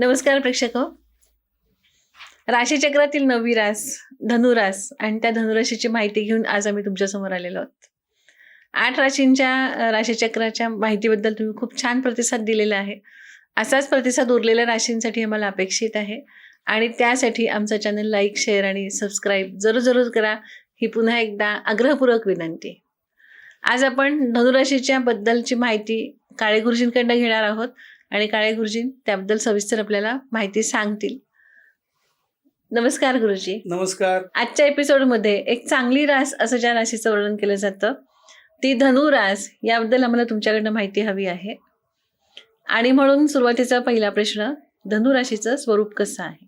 नमस्कार प्रेक्षक. हो. राशीचक्रातील नववी रास धनुरास आणि त्या धनुराशीची माहिती घेऊन आज आम्ही तुमच्यासमोर आलेलो आहोत. आठ राशींच्या राशीचक्राच्या माहितीबद्दल तुम्ही खूप छान प्रतिसाद दिलेला आहे. असाच प्रतिसाद उरलेल्या राशींसाठी आम्हाला अपेक्षित आहे. आणि त्यासाठी आमचा चॅनल लाईक शेअर आणि सबस्क्राईब जरूर जरूर करा. ही पुन्हा एकदा आग्रहपूर्वक विनंती. आज आपण धनुराशीच्या बद्दलची माहिती काळे गुरुजींकडनं घेणार आहोत. आणि काळे गुरुजी त्याबद्दल सविस्तर आपल्याला माहिती सांगतील. नमस्कार गुरुजी. नमस्कार. आजच्या एपिसोडमध्ये एक चांगली रास असं ज्या राशीचं वर्णन केलं जातं ती धनुरास याबद्दल आम्हाला तुमच्याकडनं माहिती हवी आहे. आणि म्हणून सुरुवातीचा पहिला प्रश्न धनुराशीचं स्वरूप कसं आहे?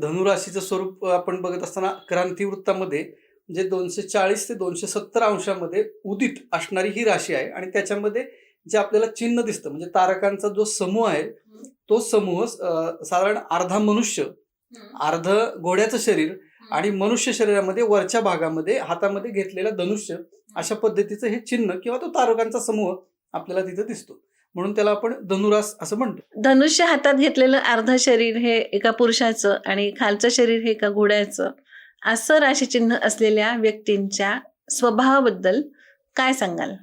धनुराशीचं स्वरूप आपण बघत असताना क्रांतिवृत्तामध्ये जे दोनशे चाळीस ते दोनशे सत्तर अंशामध्ये उदित असणारी ही राशी आहे. आणि त्याच्यामध्ये जे आपल्याला चिन्ह दिसतं म्हणजे तारकांचा जो समूह आहे तो समूह साधारण अर्धा मनुष्य अर्ध घोड्याचं शरीर आणि मनुष्य शरीरामध्ये वरच्या भागामध्ये हातामध्ये घेतलेलं धनुष्य अशा पद्धतीचं हे चिन्ह किंवा तो तारकांचा समूह आपल्याला तिथं दिसतो. म्हणून त्याला आपण धनुरास असं म्हणतो. धनुष्य हातात घेतलेलं अर्ध शरीर हे एका पुरुषाचं आणि खालचं शरीर हे एका घोड्याचं असं राशीचिन्ह असलेल्या व्यक्तींच्या स्वभावाबद्दल काय सांगाल?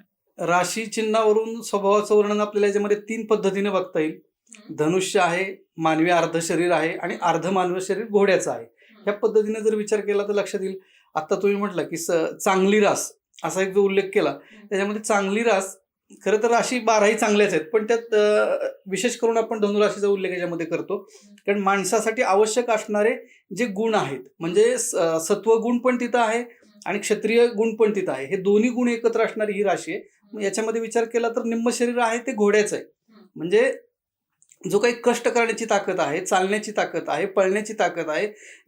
राशी चिन्हावरून स्वभावाचं वर्णन आपल्याला याच्यामध्ये तीन पद्धतीने बघता येईल. धनुष्य आहे मानवी अर्ध शरीर आहे आणि अर्ध मानवी शरीर घोड्याचं आहे. ह्या पद्धतीने जर विचार केला तर लक्षात येईल. आता तुम्ही म्हटलं की स चांगली रास असा एक जो उल्लेख केला त्याच्यामध्ये चांगली रास खरं तर राशी बाराही चांगल्याच आहेत पण त्यात विशेष करून आपण धनुराशीचा उल्लेख याच्यामध्ये करतो. कारण माणसासाठी आवश्यक असणारे जे गुण आहेत म्हणजे स- सत्व गुण पण तिथं आहे आणि क्षत्रिय गुण पण तिथं आहे. हे दोन्ही गुण एकत्र असणारी ही राशी आहे. मग याच्यामध्ये विचार केला तर निम्म शरीर आहे ते घोड्याचं आहे. म्हणजे जो काही कष्ट करण्याची ताकद आहे चालण्याची ताकद आहे पळण्याची ताकद आहे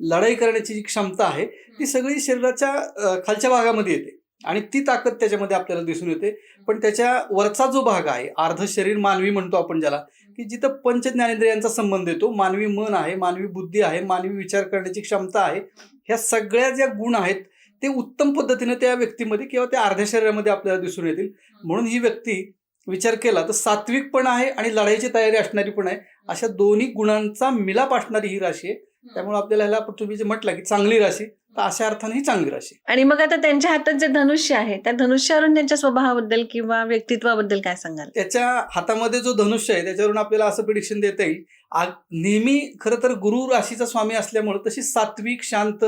लढाई करण्याची जी क्षमता आहे ती सगळी शरीराच्या खालच्या भागामध्ये येते. आणि ती ताकद त्याच्यामध्ये आपल्याला दिसून येते. पण त्याच्या वरचा जो भाग आहे अर्ध शरीर मानवी म्हणतो आपण ज्याला की जिथं पंच ज्ञानेंद्रियांचा संबंध येतो मानवी मन आहे मानवी बुद्धी आहे मानवी विचार करण्याची क्षमता आहे ह्या सगळ्या ज्या गुण आहेत ते उत्तम पद्धतीने त्या व्यक्तीमध्ये किंवा त्या अर्ध्या शरीरामध्ये आपल्याला दिसून येतील. म्हणून ही व्यक्ती विचार केला तर सात्विक पण आहे आणि लढाईची तयारी असणारी पण आहे. अशा दोन्ही गुणांचा मिलाप असणारी ही राशी आहे. त्यामुळे आपल्याला ह्याला तुम्ही जे म्हटलं की चांगली राशी तर अशा अर्थाने ही चांगली राशी आणि मग आता त्यांच्या हातात जे धनुष्य आहे त्या धनुष्यावरून त्यांच्या स्वभावाबद्दल किंवा व्यक्तित्वाबद्दल काय सांगाल? त्याच्या हातामध्ये जो धनुष्य आहे त्याच्यावरून आपल्याला असं प्रिडिक्शन देता येईल. आ- नेहमी खरं तर गुरु राशीचा स्वामी असल्यामुळे तशी सात्विक शांत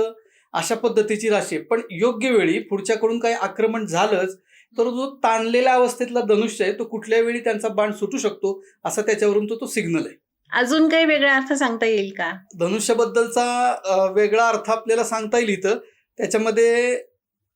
अशा पद्धतीची राशी. आहे पण योग्य वेळी पुढच्याकडून काही आक्रमण झालंच तर जो ताणलेल्या अवस्थेतला धनुष्य आहे तो कुठल्या वेळी त्यांचा बाण सुटू शकतो असा त्याच्यावरून तो तो सिग्नल आहे. अजून काही वेगळा अर्थ सांगता येईल का? धनुष्याबद्दलचा वेगळा अर्थ आपल्याला सांगता येईल इथं. त्याच्यामध्ये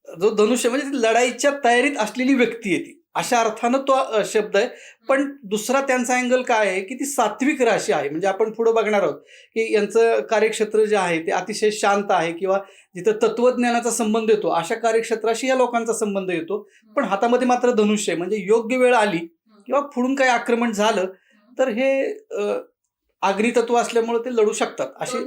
जो धनुष्य म्हणजे लढाईच्या तयारीत असलेली व्यक्ती आहे ती. अशा अर्थानं तो शब्द आहे. पण दुसरा त्यांचा अँगल काय आहे की ती सात्विक राशी आहे. म्हणजे आपण पुढं बघणार आहोत की यांचं कार्यक्षेत्र जे आहे ते अतिशय शांत आहे किंवा जिथं तत्वज्ञानाचा संबंध येतो अशा कार्यक्षेत्राशी या लोकांचा संबंध येतो. पण हातामध्ये मात्र धनुष्य आहे. म्हणजे योग्य वेळ आली किंवा पुढून काही आक्रमण झालं तर हे अ, आग्नी तत्व असल्यामुळे ते लढू शकतात. असे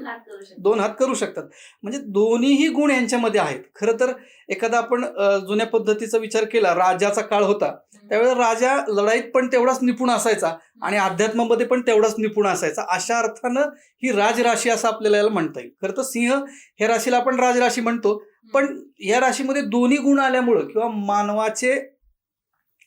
दोन हात करू शकतात. म्हणजे दोन्हीही गुण यांच्यामध्ये आहेत. खरं तर एखादा आपण जुन्या पद्धतीचा विचार केला राजाचा काळ होता. त्यावेळेला राजा लढाईत पण तेवढाच निपुण असायचा आणि अध्यात्मामध्ये पण तेवढाच निपुण असायचा. अशा अर्थानं ही राजराशी असं आपल्याला याला म्हणता येईल. खरं तर सिंह ह्या राशीला आपण राजराशी म्हणतो. पण या राशीमध्ये दोन्ही गुण आल्यामुळं किंवा मानवाचे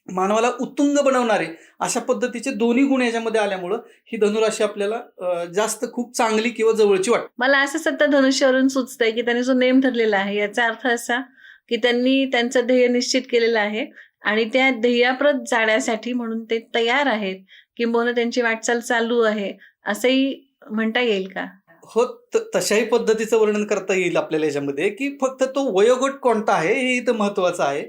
मानवाला उत्तुंग बनवणारे अशा पद्धतीचे दोन्ही गुण याच्यामध्ये आल्यामुळं ही धनुराशी आपल्याला जास्त खूप चांगली किंवा जवळची वाटते. मला असं सत्ता धनुष्यावरून सुचतंय की त्यांनी जो नेम ठरलेला आहे याचा अर्थ असा की त्यांनी त्यांचं ध्येय निश्चित केलेलं आहे आणि त्या ध्येयाप्रत जाण्यासाठी म्हणून ते तयार आहेत किंबहुना त्यांची वाटचाल चालू आहे असंही म्हणता येईल का? हो तशाही पद्धतीचं वर्णन करता येईल आपल्याला याच्यामध्ये की फक्त तो वयोगट कोणता आहे हे इथं महत्वाचं आहे.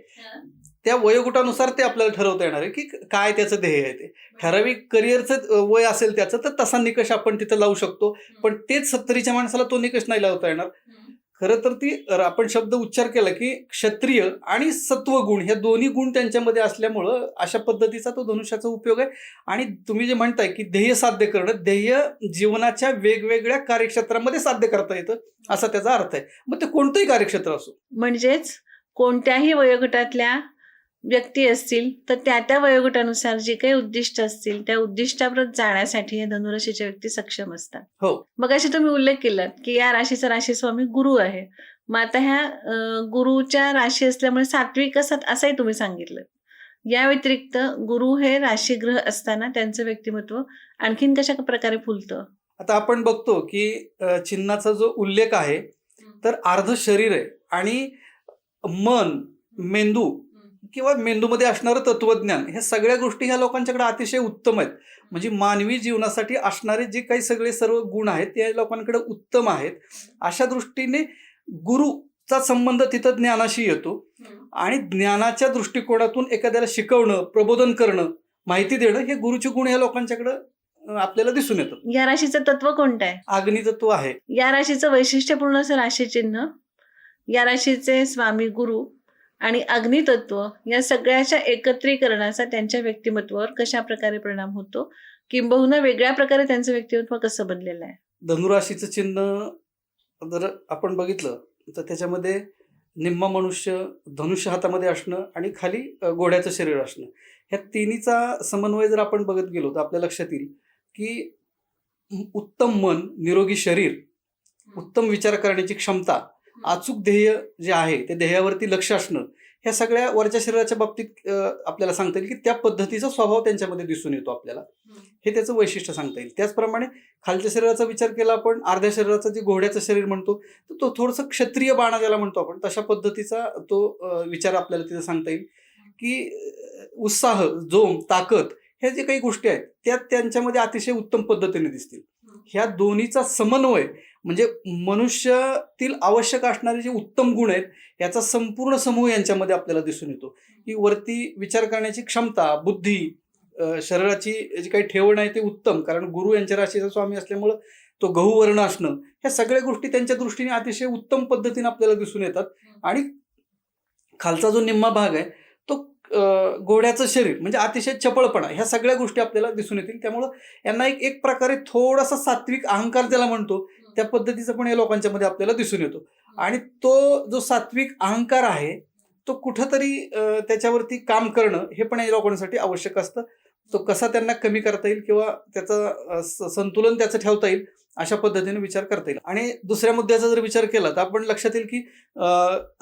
त्या वयोगटानुसार ते आपल्याला ठरवता येणार आहे की काय त्याचं ध्येय आहे ते. ठराविक करिअरचं वय असेल त्याचं तर तसा निकष आपण तिथं लावू शकतो. पण तेच सत्तरीच्या माणसाला तो निकष नाही लावता येणार. खरं तर ती आपण शब्द उच्चार केला की क्षत्रिय आणि सत्वगुण ह्या दोन्ही गुण त्यांच्यामध्ये असल्यामुळं अशा पद्धतीचा तो धनुष्याचा उपयोग आहे. आणि तुम्ही जे म्हणताय की ध्येय साध्य करणं ध्येय जीवनाच्या वेगवेगळ्या कार्यक्षेत्रामध्ये साध्य करता येतं असा त्याचा अर्थ आहे. मग ते कोणतंही कार्यक्षेत्र असो. म्हणजेच कोणत्याही वयोगटातल्या व्यक्ती असतील तर त्या त्या वयोगटानुसार जे काही उद्दिष्ट असतील त्या उद्दिष्टाप्रत जाण्यासाठी हे धनुराशीच्या व्यक्ती सक्षम असतात. हो. मग अशी तुम्ही उल्लेख केलात की या राशीचा राशीस्वामी गुरु आहे. मग आता ह्या गुरुच्या राशी असल्यामुळे सात्विक असतात असंही तुम्ही सांगितलं. या व्यतिरिक्त गुरु हे राशीग्रह असताना त्यांचं व्यक्तिमत्व आणखीन कशा प्रकारे फुलतं? आता आपण बघतो की चिन्हाचा जो उल्लेख आहे तर अर्ध शरीर आहे आणि मन मेंदू किंवा मेंदूमध्ये असणारं तत्वज्ञान ह्या सगळ्या गोष्टी ह्या लोकांच्याकडे अतिशय उत्तम आहेत. म्हणजे मानवी जीवनासाठी असणारे जे काही सगळे सर्व गुण आहेत ते लोकांकडे उत्तम आहेत. अशा दृष्टीने गुरुचा संबंध तिथं ज्ञानाशी येतो. आणि ज्ञानाच्या दृष्टिकोनातून एखाद्याला शिकवणं प्रबोधन करणं माहिती देणं हे गुरुचे गुण ह्या लोकांच्याकडे आपल्याला दिसून येतं या राशीचं तत्व कोणतं आहे? अग्नितत्व आहे. या राशीचं वैशिष्ट्यपूर्ण असं राशीचिन्ह? या राशीचे स्वामी गुरु आणि अग्नितत्व या सगळ्याच्या एकत्रीकरणाचा त्यांच्या व्यक्तिमत्वावर कशा प्रकारे परिणाम होतो? किंबहुना वेगळ्या प्रकारे त्यांचं व्यक्तिमत्व कसं बनलेलं आहे? धनुराशीचं चिन्ह जर आपण बघितलं तर त्याच्यामध्ये निम्मा मनुष्य धनुष्य हातामध्ये असणं आणि खाली घोड्याचं शरीर असणं. ह्या तिन्हीचा समन्वय जर आपण बघत गेलो तर आपल्या लक्षात येईल की उत्तम मन निरोगी शरीर उत्तम विचार करण्याची क्षमता अचूक ध्येय जे आहे ते ध्येयावरती लक्ष असणं ह्या सगळ्या वरच्या शरीराच्या बाबतीत आपल्याला सांगता येईल की त्या पद्धतीचा स्वभाव त्यांच्यामध्ये दिसून येतो आपल्याला. हे त्याचं वैशिष्ट्य सांगता येईल. त्याचप्रमाणे खालच्या शरीराचा विचार केला आपण अर्ध्या शरीराचं जे घोड्याचं शरीर म्हणतो तर तो थोडंसं क्षत्रिय बाणा ज्याला म्हणतो आपण तशा पद्धतीचा तो विचार आपल्याला तिथं सांगता येईल की उत्साह जोम ताकद ह्या जे काही गोष्टी आहेत त्या त्यांच्यामध्ये अतिशय उत्तम पद्धतीने दिसतील. ह्या दोन्हीचा समन्वय म्हणजे मनुष्यातील आवश्यक असणारे जे उत्तम गुण आहेत याचा संपूर्ण समूह यांच्यामध्ये आपल्याला दिसून येतो. की वरती विचार करण्याची क्षमता बुद्धी शरीराची जी काही ठेवण आहे ते उत्तम. कारण गुरु यांच्या राशीचा स्वामी असल्यामुळं तो गहू वर्ण असणं ह्या सगळ्या गोष्टी त्यांच्या दृष्टीने अतिशय उत्तम पद्धतीने आपल्याला दिसून येतात. आणि खालचा जो निम्मा भाग आहे घोड्याचं शरीर म्हणजे अतिशय चपळपणा ह्या सगळ्या गोष्टी आपल्याला दिसून येतील. त्यामुळं यांना एक एक प्रकारे थोडासा सात्विक अहंकार ज्याला म्हणतो त्या पद्धतीचा पण या लोकांच्या मध्ये आपल्याला दिसून येतो. आणि तो जो सात्विक अहंकार आहे तो कुठंतरी त्याच्यावरती काम करणं हे पण या लोकांसाठी आवश्यक असतं. तो कसा त्यांना कमी करता येईल किंवा त्याचं संतुलन त्याचं ठेवता येईल अशा पद्धतीने विचार करता येईल. आणि दुसऱ्या मुद्द्याचा जर विचार केला तर आपण लक्षात येईल की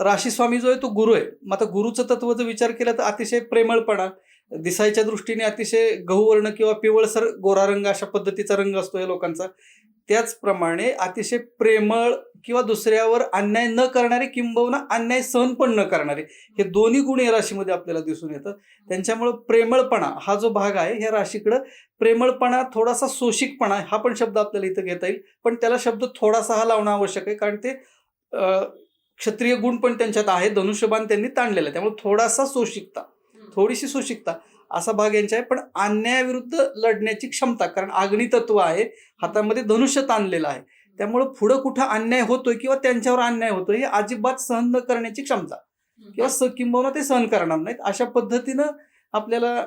राशीस्वामी जो आहे तो गुरु आहे. मग आता गुरुचं तत्व जर विचार केला तर अतिशय प्रेमळपणा दिसायच्या दृष्टीने अतिशय गहूवर्ण किंवा पिवळसर गोरा रंग अशा पद्धतीचा रंग असतो या लोकांचा. त्याचप्रमाणे अतिशय प्रेमळ किंवा दुसऱ्यावर अन्याय न करणारे किंबहुना अन्याय सहन पण न करणारे हे दोन्ही गुण या राशीमध्ये आपल्याला दिसून येतं त्यांच्यामुळं प्रेमळपणा हा जो भाग आहे ह्या राशीकडं प्रेमळपणा थोडासा सोशिकपणा हा पण शब्द आपल्याला इथं घेता येईल. पण त्याला शब्द थोडासा हा लावणं आवश्यक आहे कारण ते अं, क्षत्रिय गुण पण त्यांच्यात आहे धनुष्यबाण त्यांनी ताणलेला आहे. त्यामुळे थोडासा सोशिकता थोडीशी सोशिकता असा भाग यांचा आहे. पण अन्यायाविरुद्ध लढण्याची क्षमता कारण अग्नितत्व आहे हातामध्ये धनुष्य ताणलेलं आहे. त्यामुळं पुढं कुठं अन्याय होतोय किंवा त्यांच्यावर अन्याय होतोय हे अजिबात सहन न करण्याची क्षमता. किंवा स किंबहुना ते सहन करणार नाहीत. अशा पद्धतीनं आपल्याला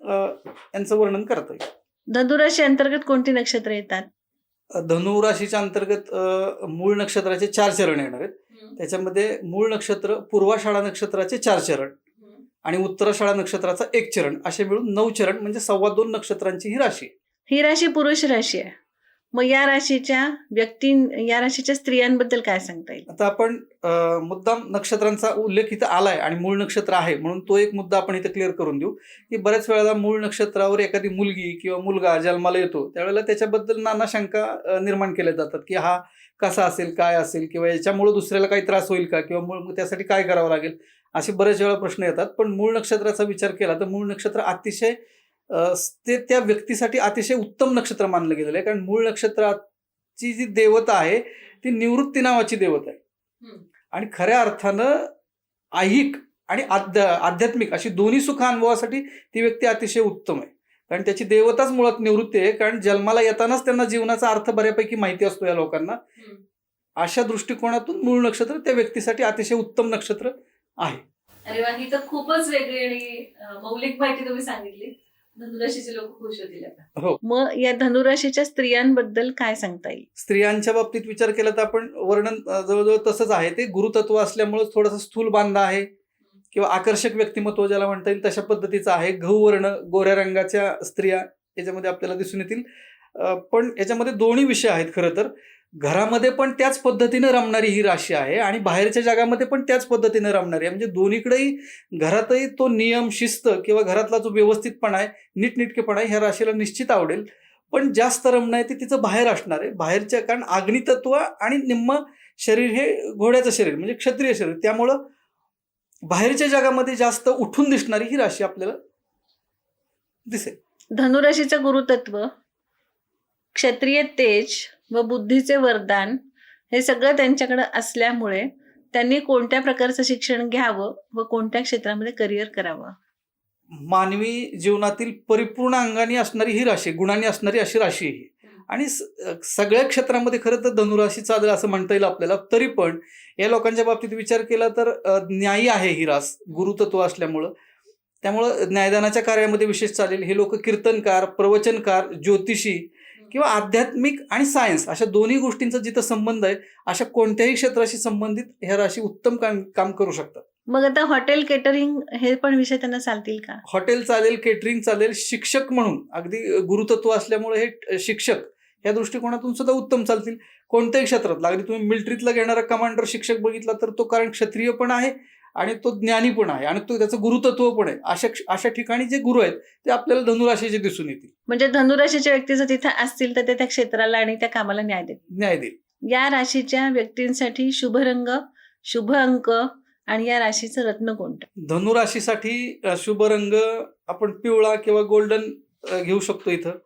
अं, यांचं वर्णन करता येईल. धनुराशी अंतर्गत कोणती नक्षत्र येतात? धनु राशीच्या अंतर्गत मूळ नक्षत्राचे चार चरण येणार आहेत. त्याच्यामध्ये मूळ नक्षत्र पूर्वाषाढा नक्षत्राचे चार चरण आणि उत्तराषाढा नक्षत्राचा एक चरण. असे मिळून नऊ चरण म्हणजे सव्वा दोन नक्षत्रांची ही राशी. ही राशी पुरुष राशी आहे. मग या राशीच्या व्यक्ती या राशीच्या स्त्रियांबद्दल काय सांगता येईल? आता आपण मुद्दाम नक्षत्रांचा उल्लेख इथं आलाय आणि मूळ नक्षत्र आहे म्हणून तो एक मुद्दा आपण इथं क्लिअर करून देऊ की बऱ्याच वेळेला मूळ नक्षत्रावर एखादी मुलगी किंवा मुलगा जन्माला येतो त्यावेळेला त्याच्याबद्दल नाना शंका निर्माण केल्या जातात की हा कसा असेल काय असेल किंवा याच्यामुळे दुसऱ्याला काही त्रास होईल का किंवा मूळ त्यासाठी काय करावं लागेल असे बरेच वेळा प्रश्न येतात. पण मूळ नक्षत्राचा विचार केला तर मूळ नक्षत्र अतिशय ते त्या व्यक्तीसाठी अतिशय उत्तम नक्षत्र मानलं गेलेलं आहे. कारण मूळ नक्षत्राची जी देवता आहे ती निवृत्ती नावाची देवता आहे. आणि खऱ्या अर्थानं ऐहिक आणि आध्या आध्यात्मिक अशी दोन्ही सुख अनुभवासाठी ती व्यक्ती अतिशय उत्तम आहे. कारण त्याची देवताच मुळात निवृत्ती आहे. कारण जन्माला येतानाच त्यांना जीवनाचा अर्थ बऱ्यापैकी माहिती असतो या लोकांना. अशा दृष्टिकोनातून मूळ नक्षत्र त्या व्यक्तीसाठी अतिशय उत्तम नक्षत्र आहे. अरे वा ही तर खूपच वेगळी आणि मौलिक माहिती तुम्ही सांगितली. धनुराशीचे लोक खुश होतील आता. हो. मग या धनुराशीच्या स्त्रियांबद्दल काय सांगता येईल? स्त्रियांच्या बाबतीत विचार केला तर आपण वर्णन अं, जवळजवळ तसंच आहे ते. गुरुतत्व असल्यामुळे थोडंसं स्थूल बांधा आहे. किंवा आकर्षक व्यक्तिमत्व ज्याला म्हणता येईल तशा पद्धतीचं आहे. गहू वर्ण गोऱ्या रंगाच्या स्त्रिया याच्यामध्ये आपल्याला दिसून येतील. अं, पण याच्यामध्ये दोन्ही विषय आहेत खरं तर. घरामध्ये पण त्याच पद्धतीनं रमणारी ही राशी आहे आणि बाहेरच्या जगामध्ये पण त्याच पद्धतीनं रमणारी आहे. म्हणजे दोन्हीकडेही घरातही तो नियम शिस्त किंवा घरातला जो व्यवस्थितपणा आहे नीटनेटकेपणा आहे ह्या राशीला निश्चित आवडेल. पण जास्त रमणं आहे ते तिचं बाहेर असणार आहे. बाहेरच्या कारण अग्नितत्व आणि निम्म शरीर हे घोड्याचं शरीर म्हणजे क्षत्रिय शरीर. त्यामुळं बाहेरच्या जगामध्ये जास्त उठून दिसणारी ही राशी आपल्याला दिसेल. धनुराशीचं गुरुतत्व क्षत्रिय तेज व बुद्धीचे वरदान हे सगळं त्यांच्याकडे असल्यामुळे त्यांनी कोणत्या प्रकारचं शिक्षण घ्यावं व कोणत्या क्षेत्रामध्ये करिअर करावं? मानवी जीवनातील परिपूर्ण अंगाने असणारी ही राशी गुणांनी असणारी अशी राशी आहे. ही. आणि सगळ्या क्षेत्रामध्ये खरं तर धनुराशी चालेल असं म्हणता येईल आपल्याला तरी पण या लोकांच्या बाबतीत विचार केला तर न्यायी आहे ही रास गुरुतत्व असल्यामुळं. त्यामुळं न्यायदानाच्या कार्यामध्ये विशेष चालेल. हे लोक कीर्तनकार प्रवचनकार ज्योतिषी किंवा आध्यात्मिक आणि सायन्स अशा दोन्ही गोष्टींचा जिथं संबंध आहे अशा कोणत्याही क्षेत्राशी संबंधित ह्या राशी उत्तम काम काम करू शकतात. मग आता हॉटेल केटरिंग हे पण विषय त्यांना चालतील का? हॉटेल चालेल केटरिंग चालेल शिक्षक म्हणून. अगदी गुरुतत्व असल्यामुळे हे शिक्षक या दृष्टिकोनातून सुद्धा उत्तम चालतील. कोणत्याही क्षेत्रात अगदी तुम्ही मिलिटरीतला घेणारा कमांडर शिक्षक बघितला तर तो कारण क्षत्रिय पण आहे आणि तो ज्ञानी पण आहे आणि तो त्याचं गुरुतत्व पण आहे. अशा अशा ठिकाणी जे गुरु आहेत ते आपल्याला धनुराशीचे दिसून येतील. म्हणजे धनुराशीच्या व्यक्ती जर तिथे असतील तर ते त्या क्षेत्राला आणि त्या कामाला न्याय देतील. न्याय देईल. या राशीच्या व्यक्तींसाठी शुभ रंग शुभ अंक आणि या राशीचं रत्न कोणतं? धनुराशीसाठी शुभ रंग आपण पिवळा किंवा गोल्डन घेऊ शकतो इथं.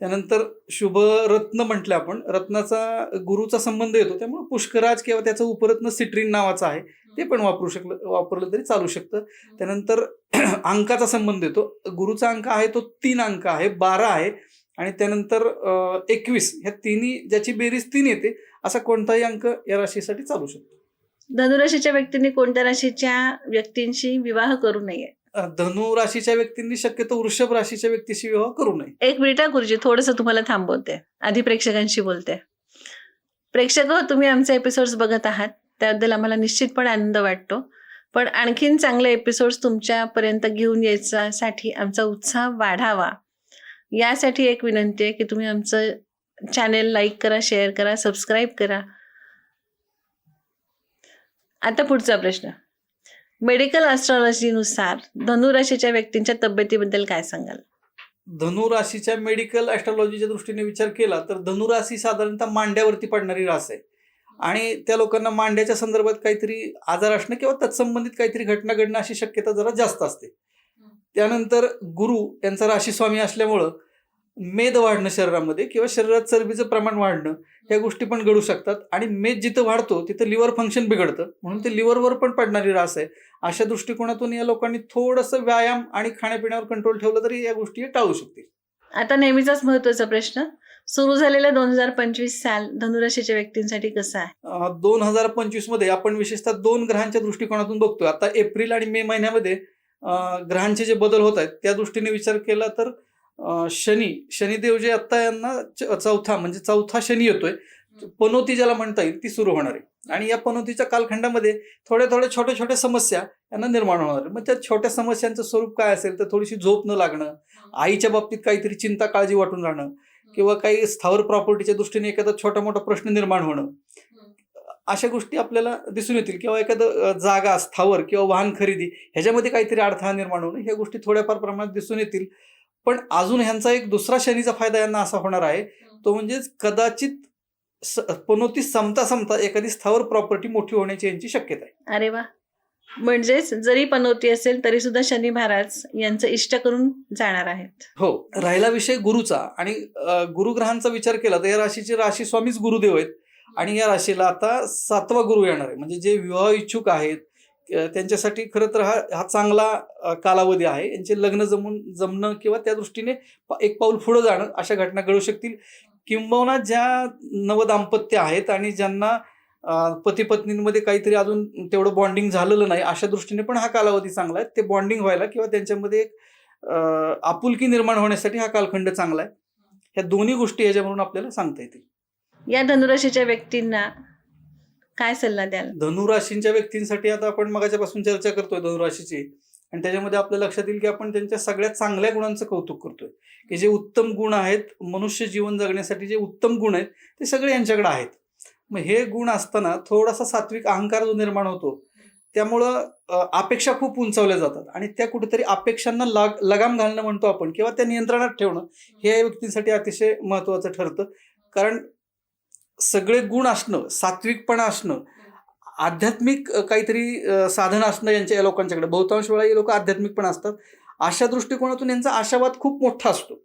त्यानंतर शुभ रत्न म्हटलं आपण. रत्नाचा गुरुचा संबंध येतो त्यामुळे पुष्कराज किंवा त्याचं उपरत्न सिट्रीन नावाचं आहे. ते पण वापरू शकलं वापरलं तरी चालू शकतं. त्यानंतर अंकाचा संबंध येतो. गुरुचा अंक आहे तो तीन अंक आहे बारा आहे. आणि त्यानंतर एकवीस. ह्या तिन्ही ज्याची बेरीज तीन येते असा कोणताही अंक या राशीसाठी चालू शकतो. धनुराशीच्या व्यक्तींनी कोणत्या राशीच्या व्यक्तींशी विवाह करू नये? धनु राशीच्या व्यक्तींनी शक्यतो वृषभ राशीच्या व्यक्तीशी विवाह करू नये. एक मिनिट हा गुरुजी थोडंसं तुम्हाला थांबवते. आधी प्रेक्षकांशी बोलते. प्रेक्षक हो, तुम्ही आमचे एपिसोड्स बघत आहात. त्याबद्दल आम्हाला निश्चितपणे आनंद वाटतो. पण आणखीन चांगले एपिसोड्स तुमच्यापर्यंत घेऊन यायच्यासाठी आमचा उत्साह वाढावा. यासाठी एक विनंती आहे की तुम्ही आमचं चॅनेल लाईक करा शेअर करा सबस्क्राईब करा. आता पुढचा प्रश्न. मेडिकल ॲस्ट्रॉलॉजीनुसार धनुराशीच्या व्यक्तींच्या तब्येतीबद्दल काय सांगाल? धनुराशीच्या मेडिकल ॲस्ट्रॉलॉजीच्या दृष्टीने विचार केला तर धनुराशी साधारणतः मांड्यावरती पडणारी रास आहे. आणि त्या लोकांना मांड्याच्या संदर्भात काहीतरी आजार असणं किंवा तत्संबंधित काहीतरी घटना घडणं अशी शक्यता जरा जास्त असते. त्यानंतर गुरु यांचा राशी स्वामी असल्यामुळं मेद वाढणं शरीरामध्ये किंवा शरीरात चरबीचं प्रमाण वाढणं ह्या गोष्टी पण घडू शकतात. आणि मेद जिथं वाढतो तिथं लिव्हर फंक्शन बिघडतं. म्हणून ते लिव्हरवर पण पडणारी रास आहे. अशा दृष्टिकोनातून या लोकांनी थोडंसं व्यायाम आणि खाण्यापिण्यावर कंट्रोल ठेवलं तरी या गोष्टी टाळू शकतील. आता नेहमीचाच महत्त्वाचा प्रश्न सुरू झालेला दोन हजार पंचवीस साल धनुराशीच्या व्यक्तींसाठी कसा आहे? दोन हजार पंचवीसमध्ये आपण विशेषतः दोन ग्रहांच्या दृष्टिकोनातून बघतोय. आता एप्रिल आणि मे महिन्यामध्ये ग्रहांचे जे बदल होत आहेत त्या दृष्टीने विचार केला तर शनी शनिदेव जे आता यांना चौथा म्हणजे चौथा शनी येतोय पनोती ज्याला म्हणता येईल ती सुरू होणार आहे. आणि या पनोतीच्या कालखंडामध्ये थोड्या थोड्या छोट्या छोट्या समस्या यांना निर्माण होणार आहे. मग त्या छोट्या समस्यांचं स्वरूप काय असेल तर थोडीशी झोप न लागणं आईच्या बाबतीत काहीतरी चिंता काळजी वाटून राहणं किंवा काही स्थावर प्रॉपर्टीच्या दृष्टीने एखादा छोटा मोठा प्रश्न निर्माण होणं अशा गोष्टी आपल्याला दिसून येतील. किंवा एखादं जागा स्थावर किंवा वाहन खरेदी ह्याच्यामध्ये काहीतरी अडथळा निर्माण होणं ह्या गोष्टी थोड्याफार प्रमाणात दिसून येतील. पण अजून ह्यांचा एक दुसरा शनीचा फायदा यांना असा होणार आहे. तो म्हणजे कदाचित पनोती समता समता एखादी स्थावर प्रॉपर्टी मोठी होण्याची यांची शक्यता आहे. अरे वा. म्हणजेच जरी पनोती असेल तरी सुद्धा शनी महाराज यांचं इष्ट करून जाणार आहेत. हो राहिला विषय गुरुचा आणि गुरुग्रहांचा विचार केला तर या राशीचे राशी स्वामीच गुरुदेव आहेत. आणि या राशीला आता सातवा गुरु येणार आहे. म्हणजे जे विवाह इच्छुक आहेत त्यांच्यासाठी खरं तर हा हा चांगला कालावधी आहे. यांचे लग्न जमून जमणं किंवा त्या दृष्टीने प- एक पाऊल पुढं जाणं अशा घटना घडू शकतील. किंबहुना ज्या नवदाम्पत्य आहेत आणि ज्यांना पती पत्नींमध्ये काहीतरी अजून तेवढं बॉन्डिंग झालेलं नाही अशा दृष्टीने पण हा कालावधी चांगला आहे. ते बॉन्डिंग व्हायला किंवा त्यांच्यामध्ये एक आपुलकी निर्माण होण्यासाठी हा कालखंड चांगला आहे. ह्या दोन्ही गोष्टी याच्यावरून आपल्याला सांगता येतील. या धनुराशीच्या व्यक्तींना काय सल्ला द्याल? धनुराशींच्या व्यक्तींसाठी आता आपण मगाच्यापासून चर्चा करतोय धनुराशीची. आणि त्याच्यामध्ये आपल्या लक्षात येईल की आपण त्यांच्या सगळ्यात चांगल्या गुणांचं कौतुक करतोय. की जे उत्तम गुण आहेत मनुष्य जीवन जगण्यासाठी जे उत्तम गुण आहेत ते सगळे यांच्याकडे आहेत. मग हे गुण असताना थोडासा सात्विक अहंकार जो निर्माण होतो त्यामुळं अपेक्षा खूप उंचावल्या जातात. आणि त्या कुठेतरी अपेक्षांना लाग लगाम घालणं म्हणतो आपण किंवा त्या नियंत्रणात ठेवणं हे या व्यक्तींसाठी अतिशय महत्त्वाचं ठरतं. कारण सगळे गुण असणं सात्विकपणा असणं आध्यात्मिक काहीतरी साधन असणं यांच्या या लोकांच्याकडे. बहुतांश वेळा हे लोक आध्यात्मिक पण असतात. अशा दृष्टिकोनातून यांचा आशावाद खूप मोठा असतो.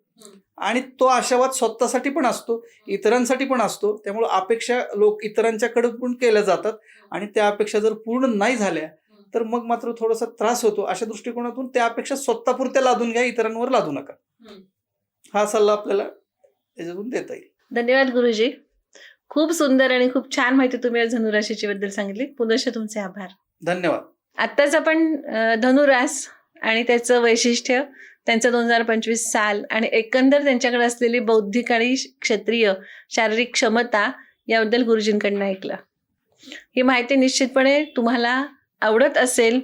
आणि तो आशावाद स्वतःसाठी पण असतो इतरांसाठी पण असतो. त्यामुळे अपेक्षा लोक इतरांच्याकडे पण केल्या जातात. आणि त्या अपेक्षा जर पूर्ण नाही झाल्या तर मग मात्र थोडासा त्रास होतो. अशा दृष्टिकोनातून त्या अपेक्षा स्वतःपुरत्या लादून घ्या इतरांवर लादू नका. हा सल्ला आपल्याला त्याच्यातून देता येईल. धन्यवाद गुरुजी. खूप सुंदर आणि खूप छान माहिती तुम्ही आज धनुराशीची बद्दल सांगितली. पुनश्च तुमचे आभार. धन्यवाद. आत्ताच आपण धनुरास आणि त्याचं वैशिष्ट्य त्यांचं दोन हजार पंचवीस साल आणि एकंदर त्यांच्याकडे असलेली बौद्धिक आणि क्षत्रिय शारीरिक क्षमता याबद्दल गुरुजींकडनं ऐकलं. ही माहिती निश्चितपणे तुम्हाला आवडत असेल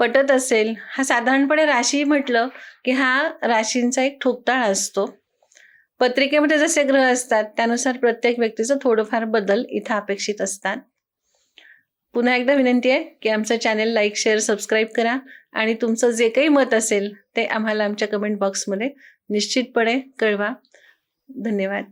पटत असेल हा साधारणपणे राशी म्हटलं की हा राशींचा एक ठोकताळा असतो. पत्रिकेमध्ये जसे ग्रह असतात त्यानुसार प्रत्येक व्यक्तीचं थोडंफार बदल इथं अपेक्षित असतात. पुन्हा एकदा विनंती आहे की आमचं चॅनेल लाईक शेअर सबस्क्राईब करा आणि तुमचं जे काही मत असेल ते आम्हाला आमच्या कमेंट बॉक्समध्ये निश्चितपणे कळवा. धन्यवाद.